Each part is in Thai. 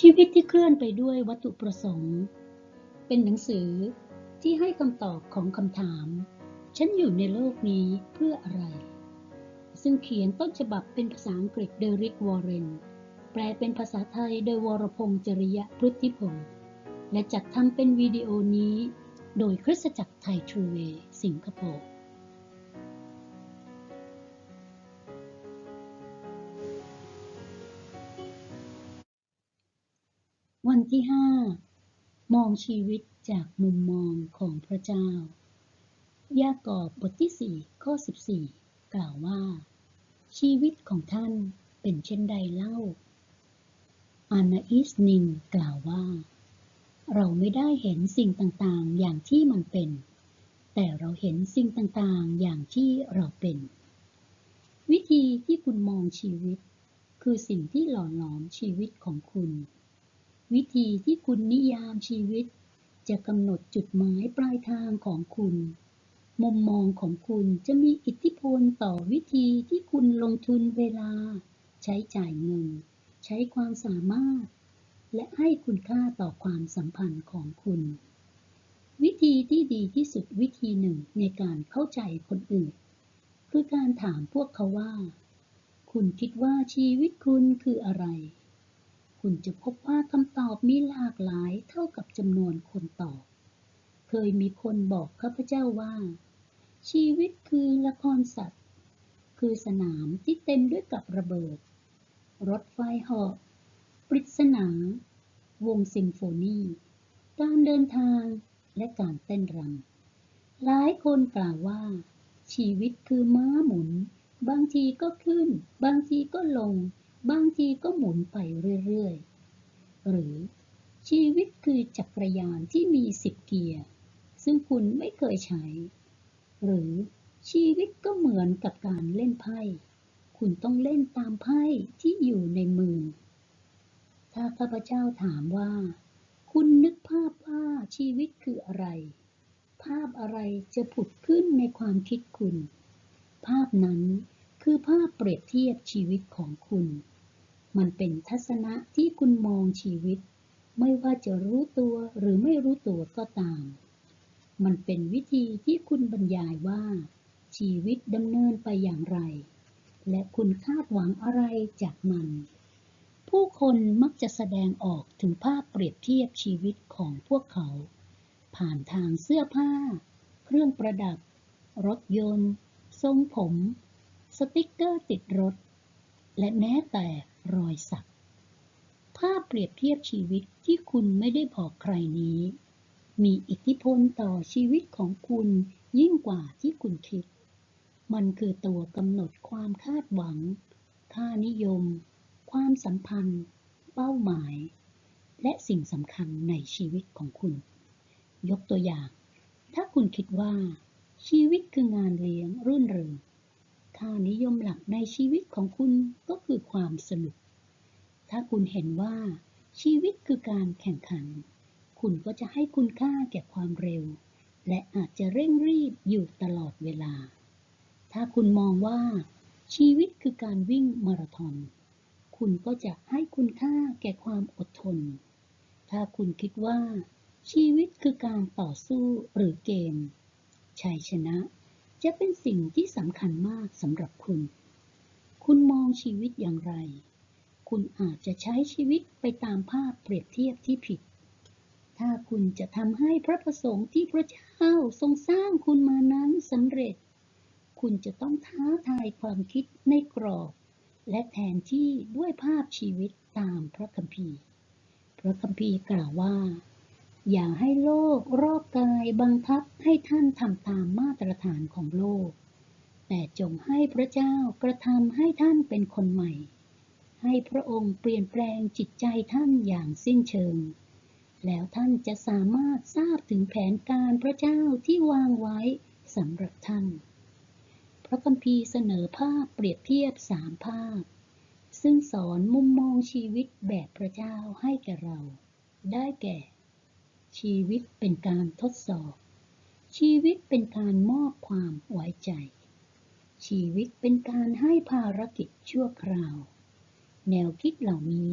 ชีวิตที่เคลื่อนไปด้วยวัตถุประสงค์ เป็นหนังสือที่ให้คำตอบของคำถาม ฉันอยู่ในโลกนี้เพื่ออะไร ซึ่งเขียนต้นฉบับเป็นภาษาอังกฤษโดยริกวอร์เรน แปลเป็นภาษาไทยโดยวรพงษ์จริยะพฤติพงศ์และจัดทำเป็นวิดีโอนี้ โดยคริสตจักรไทยทรูเวย์สิงคโปร์ ที่ห้ามองชีวิตจากมุมมองของพระเจ้า ยากอบบทที่สี่ข้อสิบสี่กล่าวว่า ชีวิตของท่านเป็นเช่นใดเล่า อานาอิสนินกล่าวว่า เราไม่ได้เห็นสิ่งต่างๆ อย่างที่มันเป็น แต่เราเห็นสิ่งต่างๆ อย่างที่เราเป็น วิธีที่คุณมองชีวิต คือสิ่งที่หล่อหลอมชีวิตของคุณ วิธีที่คุณนิยามชีวิต จะกำหนดจุดหมายปลายทางของคุณ มุมมองของคุณจะมีอิทธิพลต่อวิธีที่คุณลงทุนเวลา ใช้จ่ายเงิน ใช้ความสามารถ และให้คุณค่าต่อความสัมพันธ์ของคุณ วิธีที่ดีที่สุดวิธีหนึ่งในการเข้าใจคนอื่น คือการถามพวกเขาว่า คุณคิดว่าชีวิตคุณคืออะไร คุณจะพบว่าคำตอบมีหลากหลายเท่ากับจำนวนคนตอบ เคยมีคนบอกข้าพเจ้าว่า ชีวิตคือละครสัตว์ คือสนามที่เต็มด้วยกับระเบิด รถไฟเหาะปริศนา วงซิมโฟนี การเดินทางและการเต้นรำหลายคนกล่าวว่า ชีวิตคือม้าหมุน บางทีก็ขึ้น บางทีก็ลง บางทีก็หมุนไปเรื่อยๆ หรือชีวิตคือจักรยานที่มีสิบเกียร์ ซึ่งคุณไม่เคยใช้ หรือชีวิตก็เหมือนกับการเล่นไพ่ คุณต้องเล่นตามไพ่ที่อยู่ในมือ ถ้าข้าพเจ้าถามว่า คุณนึกภาพว่าชีวิตคืออะไร ภาพอะไรจะผุดขึ้นในความคิดคุณ ภาพนั้นคือภาพเปรียบเทียบชีวิตของคุณ มันเป็นทัศนะที่คุณมองชีวิต ไม่ว่าจะรู้ตัวหรือไม่รู้ตัวก็ตาม มันเป็นวิธีที่คุณบรรยายว่า ชีวิตดำเนินไปอย่างไร และคุณคาดหวังอะไรจากมัน ผู้คนมักจะแสดงออกถึงภาพเปรียบเทียบชีวิตของพวกเขา ผ่านทางเสื้อผ้า เครื่องประดับ รถยนต์ ทรงผม สติกเกอร์ติดรถ และแม้แต่รอยสัก ภาพเปรียบเทียบชีวิตที่คุณไม่ได้บอกใครนี้ มีอิทธิพลต่อชีวิตของคุณยิ่งกว่าที่คุณคิด มันคือตัวกำหนดความคาดหวัง ค่านิยม ความสัมพันธ์ เป้าหมาย และสิ่งสำคัญในชีวิตของคุณ ยกตัวอย่าง ถ้าคุณคิดว่า ชีวิตคืองานเลี้ยงรื่นเริง ค่านิยมหลักในชีวิตของคุณก็คือความสนุก ถ้าคุณเห็นว่าชีวิตคือการแข่งขัน คุณก็จะให้คุณค่าแก่ความเร็ว และอาจจะเร่งรีบอยู่ตลอดเวลา ถ้าคุณมองว่า ชีวิตคือการวิ่งมาราธอน คุณก็จะให้คุณค่าแก่ความอดทน ถ้าคุณคิดว่า ชีวิตคือการต่อสู้หรือเกม ชัยชนะ จะเป็นสิ่งที่สำคัญมากสำหรับคุณ คุณมองชีวิตอย่างไร คุณอาจจะใช้ชีวิตไปตามภาพเปรียบเทียบที่ผิด ถ้าคุณจะทำให้พระประสงค์ที่พระเจ้าทรงสร้างคุณมานั้นสำเร็จ คุณจะต้องท้าทายความคิดในกรอบ และแทนที่ด้วยภาพชีวิตตามพระคัมภีร์ พระคัมภีร์กล่าวว่า อย่าให้โลกรอบกายบังคับให้ท่านทำตามมาตรฐานของโลก แต่จงให้พระเจ้ากระทำให้ท่านเป็นคนใหม่ ให้พระองค์เปลี่ยนแปลงจิตใจท่านอย่างสิ้นเชิง แล้วท่านจะสามารถทราบถึงแผนการพระเจ้าที่วางไว้สำหรับท่าน พระคัมภีร์เสนอภาพเปรียบเทียบสามภาพ ซึ่งสอนมุมมองชีวิตแบบพระเจ้าให้แก่เรา ได้แก่ ชีวิตเป็นการทดสอบ ชีวิตเป็นการมอบความไว้ใจ ชีวิตเป็นการให้ภารกิจชั่วคราว แนวคิดเหล่านี้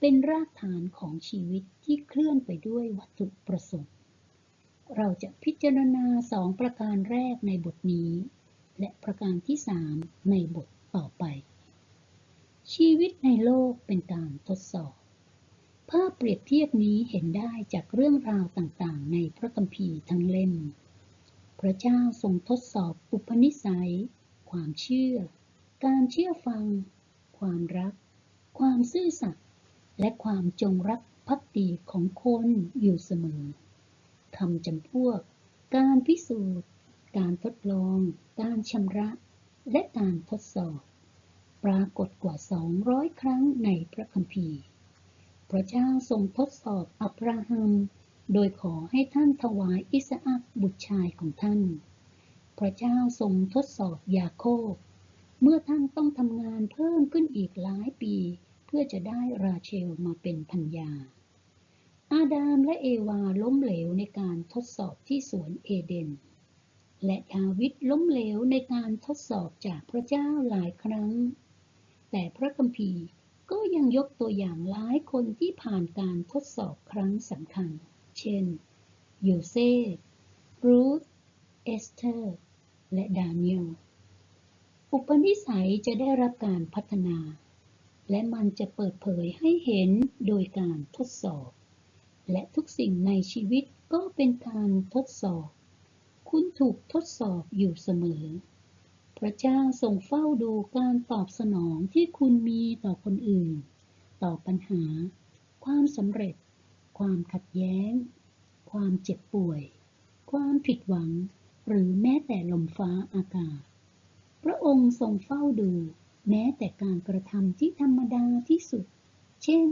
เป็นรากฐานของชีวิตที่เคลื่อนไปด้วยวัตถุประสงค์ เราจะพิจารณาสองประการแรกในบทนี้ และประการที่สามในบทต่อไป ชีวิตในโลกเป็นการทดสอบ ภาพเปรียบเทียบนี้เห็นได้จากเรื่องราวต่างๆ ในพระคัมภีร์ทั้งเล่ม พระเจ้าทรงทดสอบอุปนิสัย ความเชื่อ การเชื่อฟัง ความรัก ความซื่อสัตย์ และความจงรักภักดีของคนอยู่เสมอ คำจำพวก การพิสูจน์ การทดลอง การชำระ และการทดสอบ ปรากฏกว่า 200 ครั้งในพระคัมภีร์ พระเจ้าทรงทดสอบอับราฮัม โดยขอให้ท่านถวายอิสอักบุตรชายของท่าน พระเจ้าทรงทดสอบยาโคบ เมื่อท่านต้องทำงานเพิ่มขึ้นอีกหลายปี เพื่อจะได้ราเชลมาเป็นพัญญาอาดามและเอวาล้มเหลวในการทดสอบที่สวนเอเดน และดาวิดล้มเหลวในการทดสอบจากพระเจ้าหลายครั้ง แต่พระคัมภีร์ ก็ยังยกตัวอย่างหลายคนที่ผ่านการทดสอบครั้งสำคัญ เช่น โยเซฟ รูธ เอสเธอร์ และดาเนียล อุปนิสัยจะได้รับการพัฒนา และมันจะเปิดเผยให้เห็นโดยการทดสอบ และทุกสิ่งในชีวิตก็เป็นการทดสอบ คุณถูกทดสอบอยู่เสมอ พระเจ้าทรงเฝ้าดูการตอบสนองที่คุณมีต่อคนอื่น ต่อปัญหา ความสำเร็จ ความขัดแย้ง ความเจ็บป่วย ความผิดหวัง หรือแม้แต่ลมฟ้าอากาศ พระองค์ทรงเฝ้าดูแม้แต่การกระทำที่ธรรมดาที่สุด เช่น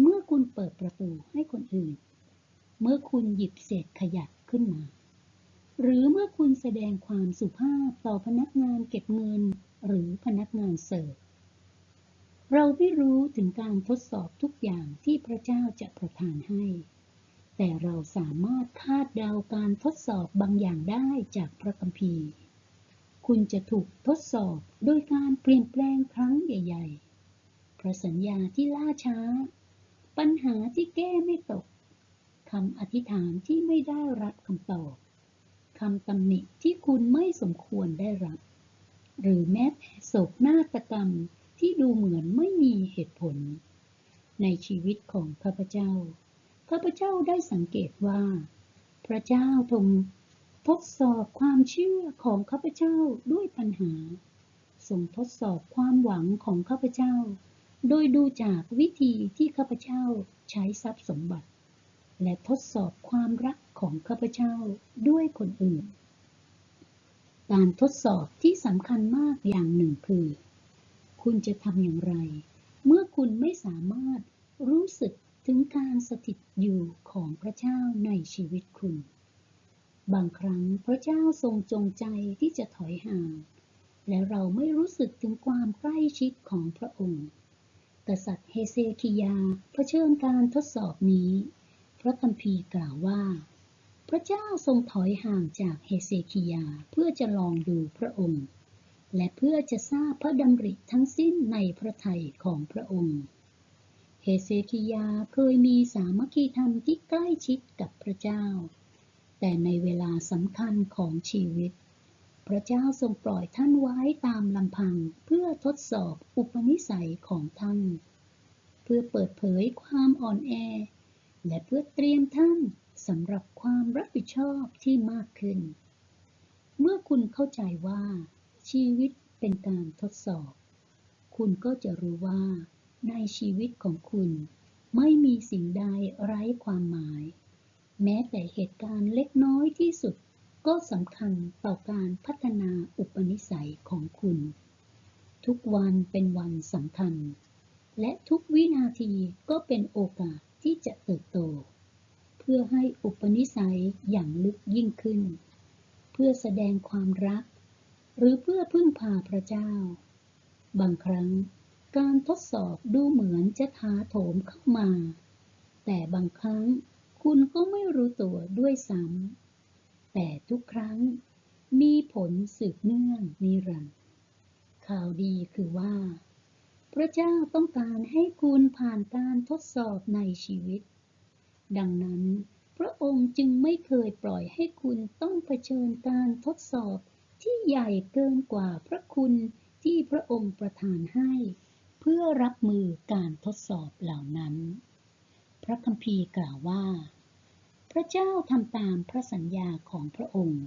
เมื่อคุณเปิดประตูให้คนอื่น เมื่อคุณหยิบเศษขยะขึ้นมา หรือเมื่อคุณแสดงความสุภาพต่อพนักงานเก็บเงิน หรือพนักงานเสิร์ฟ เราไม่รู้ถึงการทดสอบทุกอย่างที่พระเจ้าจะประทานให้ แต่เราสามารถคาดเดาการทดสอบบางอย่างได้จากพระคัมภีร์ คุณจะถูกทดสอบโดยการเปลี่ยนแปลงครั้งใหญ่ ๆ พระสัญญาที่ล่าช้า ปัญหาที่แก้ไม่ตกคำอธิษฐานที่ไม่ได้รับคำตอบ คำตำหนิที่คุณไม่สมควรได้รับ หรือแม้แต่โศกนาฏกรรมที่ดูเหมือนไม่มีเหตุผล ในชีวิตของข้าพเจ้า ข้าพเจ้าได้สังเกตว่า พระเจ้าทรงทดสอบความเชื่อของข้าพเจ้าด้วยปัญหาทรงทดสอบความหวังของข้าพเจ้า โดยดูจากวิธีที่ข้าพเจ้าใช้ทรัพย์สมบัติ และทดสอบความรักของข้าพเจ้าด้วยคนอื่น การทดสอบที่สำคัญมากอย่างหนึ่งคือ คุณจะทำอย่างไร เมื่อคุณไม่สามารถรู้สึกถึงการสถิตอยู่ของพระเจ้าในชีวิตคุณ บางครั้งพระเจ้าทรงจงใจที่จะถอยห่าง และเราไม่รู้สึกถึงความใกล้ชิดของพระองค์ กษัตริย์เฮเซคิยาเผชิญการทดสอบนี้ พระคัมภีร์กล่าวว่า พระเจ้าทรงถอยห่างจากเฮเซคิยาเพื่อจะลองดูพระองค์ และเพื่อจะทราบพระดำริทั้งสิ้นในพระทัยของพระองค์ เฮเซคิยาเคยมีสามัคคีธรรมที่ใกล้ชิดกับพระเจ้า แต่ในเวลาสำคัญของชีวิต พระเจ้าทรงปล่อยท่านไว้ตามลำพังเพื่อทดสอบอุปนิสัยของท่าน เพื่อเปิดเผยความอ่อนแอ และเพื่อเตรียมท่านสำหรับความรับผิดชอบที่มากขึ้น เมื่อคุณเข้าใจว่า ชีวิตเป็นการทดสอบ คุณก็จะรู้ว่า ในชีวิตของคุณไม่มีสิ่งใดไร้ความหมาย แม้แต่เหตุการณ์เล็กน้อยที่สุดก็สำคัญต่อการพัฒนาอุปนิสัยของคุณ ทุกวันเป็นวันสำคัญ และทุกวินาทีก็เป็นโอกาส ที่จะเติบโต เพื่อให้อุปนิสัยอย่างลึกยิ่งขึ้น เพื่อแสดงความรัก หรือเพื่อพึ่งพาพระเจ้า บางครั้งการทดสอบดูเหมือนจะท้าโถมเข้ามา แต่บางครั้งคุณก็ไม่รู้ตัวด้วยซ้ำแต่ทุกครั้งมีผลสืบเนื่องนิรันดร์ข่าวดีคือว่า ระเจ้าต้องการให้คุณผ่านการทดสอบในชีวิต ดังนั้น พระองค์จึงไม่เคยปล่อยให้คุณต้องเผชิญการทดสอบที่ใหญ่เกินกว่าพระคุณที่พระองค์ประทานให้ เพื่อรับมือการทดสอบเหล่านั้น พระคัมภีร์กล่าวว่า พระเจ้าทำตามพระสัญญาของพระองค์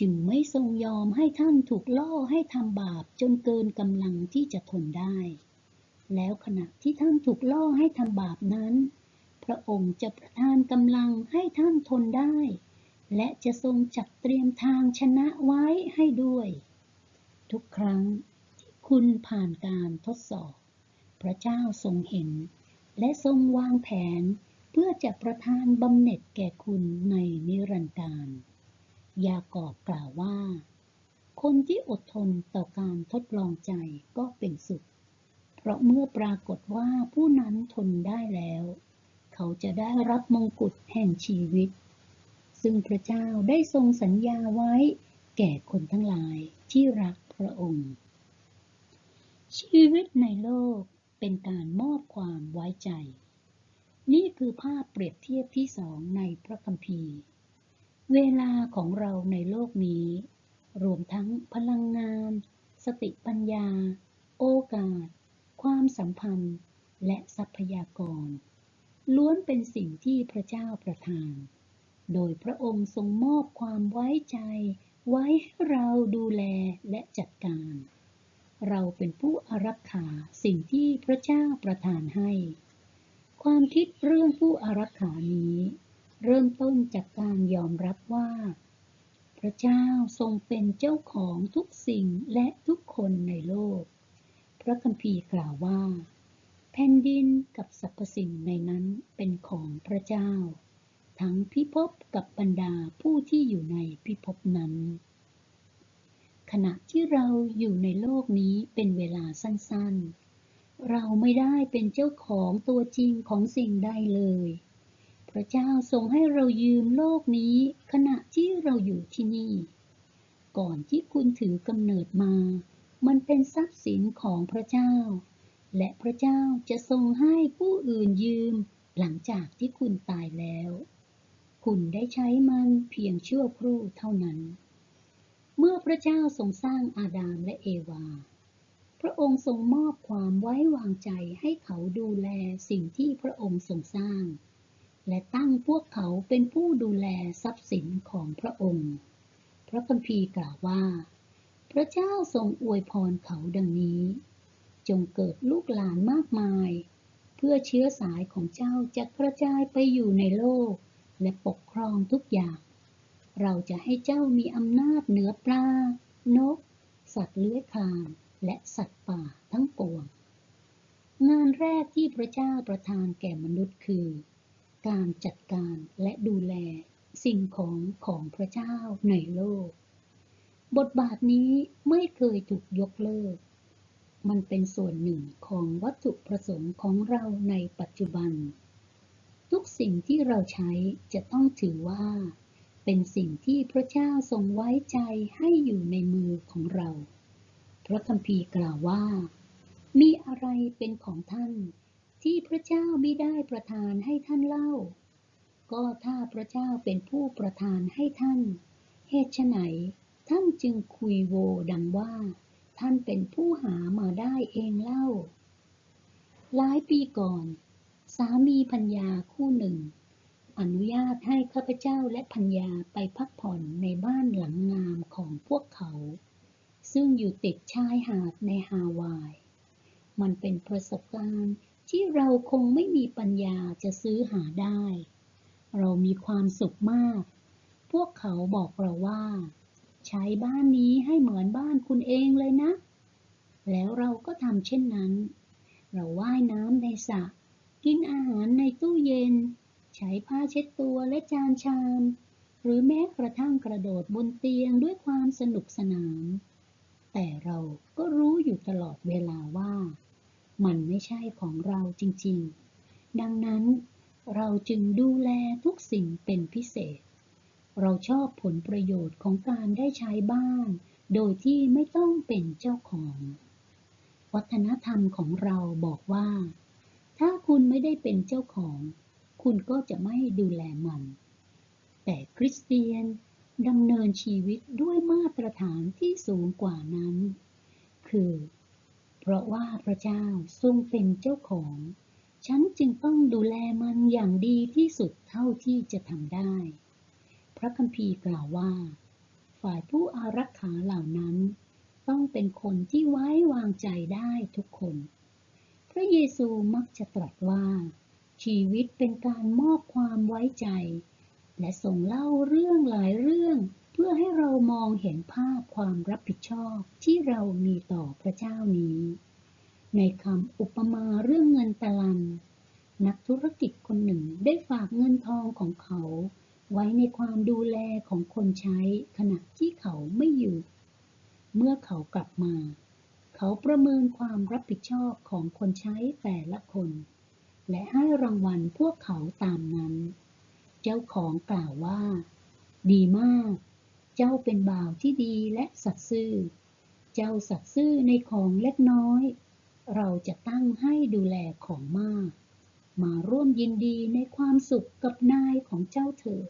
จึงไม่ทรงยอมให้ท่านถูกล่อให้ทำบาปจนเกินกำลังที่จะทนได้ แล้วขณะที่ท่านถูกล่อให้ทำบาปนั้น พระองค์จะประทานกำลังให้ท่านทนได้ และจะทรงจัดเตรียมทางชนะไว้ให้ด้วย ทุกครั้งที่คุณผ่านการทดสอบ พระเจ้าทรงเห็น และทรงวางแผนเพื่อจะประทานบำเหน็จแก่คุณในนิรันดร์การ ยากอบกล่าวว่า คนที่อดทนต่อการทดลองใจก็เป็นสุข เพราะเมื่อปรากฏว่าผู้นั้นทนได้แล้ว เขาจะได้รับมงกุฎแห่งชีวิต ซึ่งพระเจ้าได้ทรงสัญญาไว้แก่คนทั้งหลายที่รักพระองค์ ชีวิตในโลกเป็นการมอบความไว้ใจ นี่คือภาพเปรียบเทียบที่สองในพระคัมภีร์ เวลาของเราในโลกนี้ รวมทั้งพลังงาน สติปัญญา โอกาส ความสัมพันธ์ และทรัพยากร ล้วนเป็นสิ่งที่พระเจ้าประทาน โดยพระองค์ทรงมอบความไว้ใจ ไว้ให้เราดูแลและจัดการ เราเป็นผู้อารักขาสิ่งที่พระเจ้าประทานให้ ความคิดเรื่องผู้อารักขานี้ เริ่มต้นจากการยอมรับว่า พระเจ้าทรงเป็นเจ้าของทุกสิ่งและทุกคนในโลก พระคัมภีร์กล่าวว่า แผ่นดินกับสรรพสิ่งในนั้นเป็นของพระเจ้า ทั้งพิภพกับบรรดาผู้ที่อยู่ในพิภพนั้น ขณะที่เราอยู่ในโลกนี้เป็นเวลาสั้นๆ เราไม่ได้เป็นเจ้าของตัวจริงของสิ่งใดเลย พระเจ้าทรงให้เรายืมโลกนี้ ขณะที่เราอยู่ที่นี่ ก่อนที่คุณถือกำเนิดมา มันเป็นทรัพย์สินของพระเจ้า และพระเจ้าจะทรงให้ผู้อื่นยืม หลังจากที่คุณตายแล้ว คุณได้ใช้มันเพียงชั่วครู่เท่านั้น เมื่อพระเจ้าทรงสร้างอาดามและเอวา พระองค์ทรงมอบความไว้วางใจให้เขาดูแลสิ่งที่พระองค์ทรงสร้าง และตั้งพวกเขาเป็นผู้ดูแลทรัพย์สินของพระองค์ พระคัมภีร์กล่าวว่า พระเจ้าทรงอวยพรเขาดังนี้ จงเกิดลูกหลานมากมาย เพื่อเชื้อสายของเจ้าจะกระจายไปอยู่ในโลก และปกครองทุกอย่าง เราจะให้เจ้ามีอำนาจเหนือปลา นก สัตว์เลื้อยคลาน และสัตว์ป่าทั้งปวง งานแรกที่พระเจ้าประทานแก่มนุษย์คือ การจัดการและดูแลสิ่งของของพระเจ้าในโลก บทบาทนี้ไม่เคยถูกยกเลิก มันเป็นส่วนหนึ่งของวัตถุประสงค์ของเราในปัจจุบัน ทุกสิ่งที่เราใช้จะต้องถือว่า เป็นสิ่งที่พระเจ้าทรงไว้ใจให้อยู่ในมือของเรา พระคัมภีร์กล่าวว่า มีอะไรเป็นของท่าน ที่พระเจ้ามิได้ประทานให้ท่านเล่า ก็ถ้าพระเจ้าเป็นผู้ประทานให้ท่าน เหตุไฉนท่านจึงคุยโวดังว่า ท่านเป็นผู้หามาได้เองเล่า หลายปีก่อน สามีพัญญาคู่หนึ่ง อนุญาตให้ข้าพเจ้าและพัญญาไปพักผ่อนในบ้านหลังงามของพวกเขา ซึ่งอยู่ติดชายหาดในฮาวาย มันเป็นประสบการณ์ ที่เราคงไม่มีปัญญาจะซื้อหาได้ เรามีความสุขมาก พวกเขาบอกเราว่า ใช้บ้านนี้ให้เหมือนบ้านคุณเองเลยนะ แล้วเราก็ทำเช่นนั้น เราว่ายน้ำในสระ กินอาหารในตู้เย็น ใช้ผ้าเช็ดตัวและจานชาม หรือแม้กระทั่งกระโดดบนเตียงด้วยความสนุกสนาน แต่เราก็รู้อยู่ตลอดเวลาว่า มันไม่ใช่ของเราจริงๆ ดังนั้นเราจึงดูแลทุกสิ่งเป็นพิเศษ เราชอบผลประโยชน์ของการได้ใช้บ้าน โดยที่ไม่ต้องเป็นเจ้าของ วัฒนธรรมของเราบอกว่า ถ้าคุณไม่ได้เป็นเจ้าของ คุณก็จะไม่ดูแลมัน แต่คริสเตียนดำเนินชีวิตด้วยมาตรฐานที่สูงกว่านั้น คือ เพราะว่าพระเจ้าทรงเป็นเจ้าของ ฉันจึงต้องดูแลมันอย่างดีที่สุดเท่าที่จะทำได้ พระคัมภีร์กล่าวว่า ฝ่ายผู้อารักขาเหล่านั้น ต้องเป็นคนที่ไว้วางใจได้ทุกคน พระเยซูมักจะตรัสว่า ชีวิตเป็นการมอบความไว้ใจ และส่งเล่าเรื่องหลายเรื่อง เพื่อให้เรามองเห็นภาพความรับผิดชอบที่เรามีต่อพระเจ้านี้ ในคำอุปมาเรื่องเงินตะลัน นักธุรกิจคนหนึ่งได้ฝากเงินทองของเขา ไว้ในความดูแลของคนใช้ขณะที่เขาไม่อยู่ เมื่อเขากลับมา เขาประเมินความรับผิดชอบของคนใช้แต่ละคน และให้รางวัลพวกเขาตามนั้น เจ้าของกล่าวว่า ดีมาก เจ้าเป็นบ่าวที่ดีและสัตย์ซื่อ เจ้าสัตย์ซื่อในของเล็กน้อย เราจะตั้งให้ดูแลของมาก มาร่วมยินดีในความสุขกับนายของเจ้าเถิด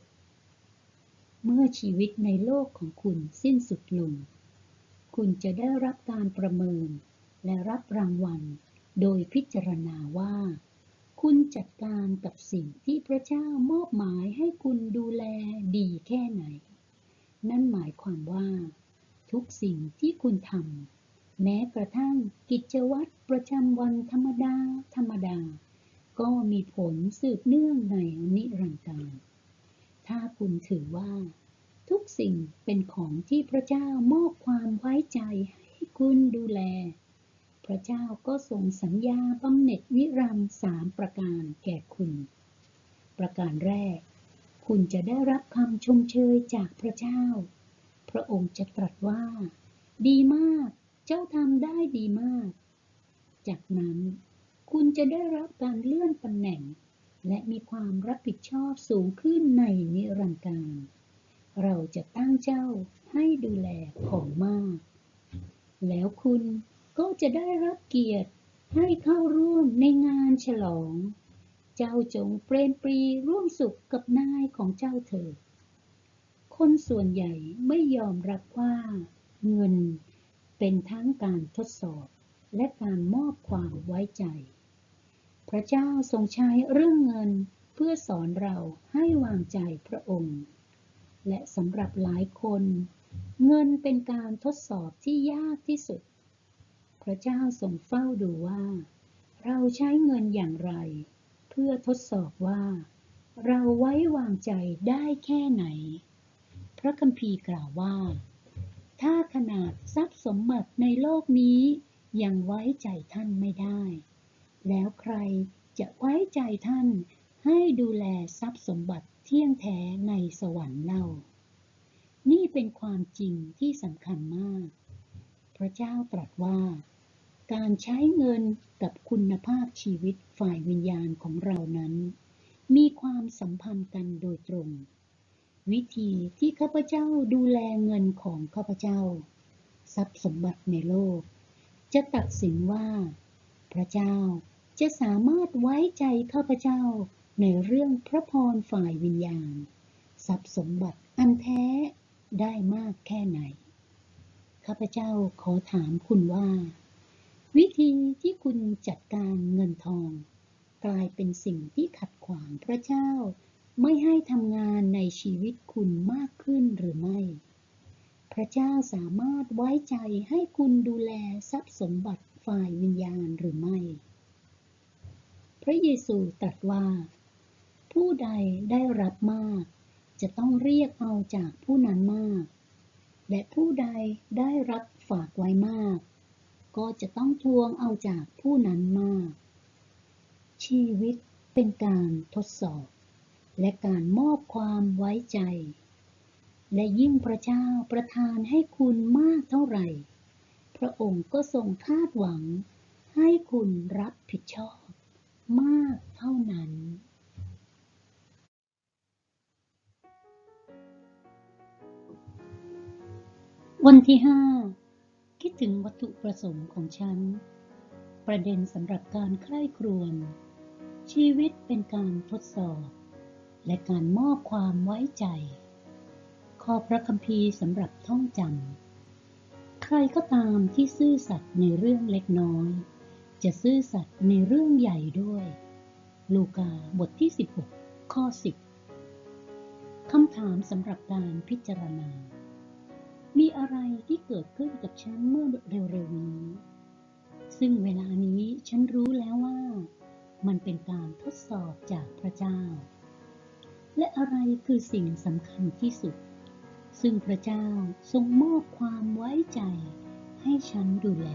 เมื่อชีวิตในโลกของคุณสิ้นสุดลง คุณจะได้รับการประเมิน และรับรางวัล โดยพิจารณาว่า คุณจัดการกับสิ่งที่พระเจ้ามอบหมายให้คุณดูแลดีแค่ไหน นั่นหมายความว่า ทุกสิ่งที่คุณทำแม้กระทั่งกิจวัตรประจำวันธรรมดา ธรรมดา ก็มีผลสืบเนื่องในนิรันดร์การ ถ้าคุณถือว่า ทุกสิ่งเป็นของที่พระเจ้ามอบความไว้ใจให้คุณดูแล พระเจ้าก็ส่งสัญญาบำเหน็จนิรันดร์สามประการแก่คุณ ประการแรก คุณจะได้รับคำชมเชยจากพระเจ้า พระองค์จะตรัสว่า ดีมาก เจ้าทำได้ดีมาก จากนั้น คุณจะได้รับการเลื่อนตำแหน่ง และมีความรับผิดชอบสูงขึ้นในนิรันดร์การเราจะตั้งเจ้าให้ดูแลของมาก แล้วคุณก็จะได้รับเกียรติให้เข้าร่วมในงานฉลอง เจ้าจงเปรมปรีร่วมสุขกับนายของเจ้าเถิด คนส่วนใหญ่ไม่ยอมรับว่าเงินเป็นทั้งการทดสอบและการมอบความไว้ใจ พระเจ้าทรงใช้เรื่องเงินเพื่อสอนเราให้วางใจพระองค์ และสำหรับหลายคน เงินเป็นการทดสอบที่ยากที่สุด พระเจ้าทรงเฝ้าดูว่า เราใช้เงินอย่างไร เพื่อทดสอบว่า เราไว้วางใจได้แค่ไหน พระคัมภีร์กล่าวว่า ถ้าขนาดทรัพย์สมบัติในโลกนี้ยังไว้ใจท่านไม่ได้ แล้วใครจะไว้ใจท่านให้ดูแลทรัพย์สมบัติเที่ยงแท้ในสวรรค์เล่า นี่เป็นความจริงที่สำคัญมาก พระเจ้าตรัสว่า การใช้เงินกับคุณภาพชีวิตฝ่ายวิญญาณของเรานั้น มีความสัมพันธ์กันโดยตรง วิธีที่ข้าพเจ้าดูแลเงินของข้าพเจ้า ทรัพย์สมบัติในโลก จะตัดสินว่า พระเจ้าจะสามารถไว้ใจข้าพเจ้าในเรื่องพระพรฝ่ายวิญญาณ ทรัพย์สมบัติอันแท้ได้มากแค่ไหน ข้าพเจ้าขอถามคุณว่า วิธีที่คุณจัดการเงินทอง กลายเป็นสิ่งที่ขัดขวางพระเจ้า ไม่ให้ทำงานในชีวิตคุณมากขึ้นหรือไม่ พระเจ้าสามารถไว้ใจให้คุณดูแลทรัพย์สมบัติฝ่ายวิญญาณหรือไม่ พระเยซูตรัสว่า ผู้ใดได้รับมาก จะต้องเรียกเอาจากผู้นั้นมาก และผู้ใดได้รับฝากไว้มาก ก็จะต้องทวงเอาจากผู้นั้นมาก ชีวิตเป็นการทดสอบ และการมอบความไว้ใจ และยิ่งพระเจ้าประทานให้คุณมากเท่าไหร่ พระองค์ก็ทรงคาดหวัง ให้คุณรับผิดชอบ มากเท่านั้นวันที่ห้า คิดถึงวัตถุประสงค์ของฉัน ประเด็นสำหรับการใคร่ครวญ ชีวิตเป็นการทดสอบ และการมอบความไว้ใจ ขอพระคัมภีร์สำหรับท่องจำ ใครก็ตามที่ซื่อสัตย์ในเรื่องเล็กน้อย จะซื่อสัตย์ในเรื่องใหญ่ด้วย ลูกาบทที่ 16 ข้อ 10คำถามสำหรับการพิจารณา มีอะไรที่เกิดขึ้นกับฉันเมื่อเร็วๆนี้ ซึ่งเวลานี้ฉันรู้แล้วว่า มันเป็นการทดสอบจากพระเจ้า และอะไรคือสิ่งสำคัญที่สุด ซึ่งพระเจ้าทรงมอบความไว้ใจให้ฉันดูแล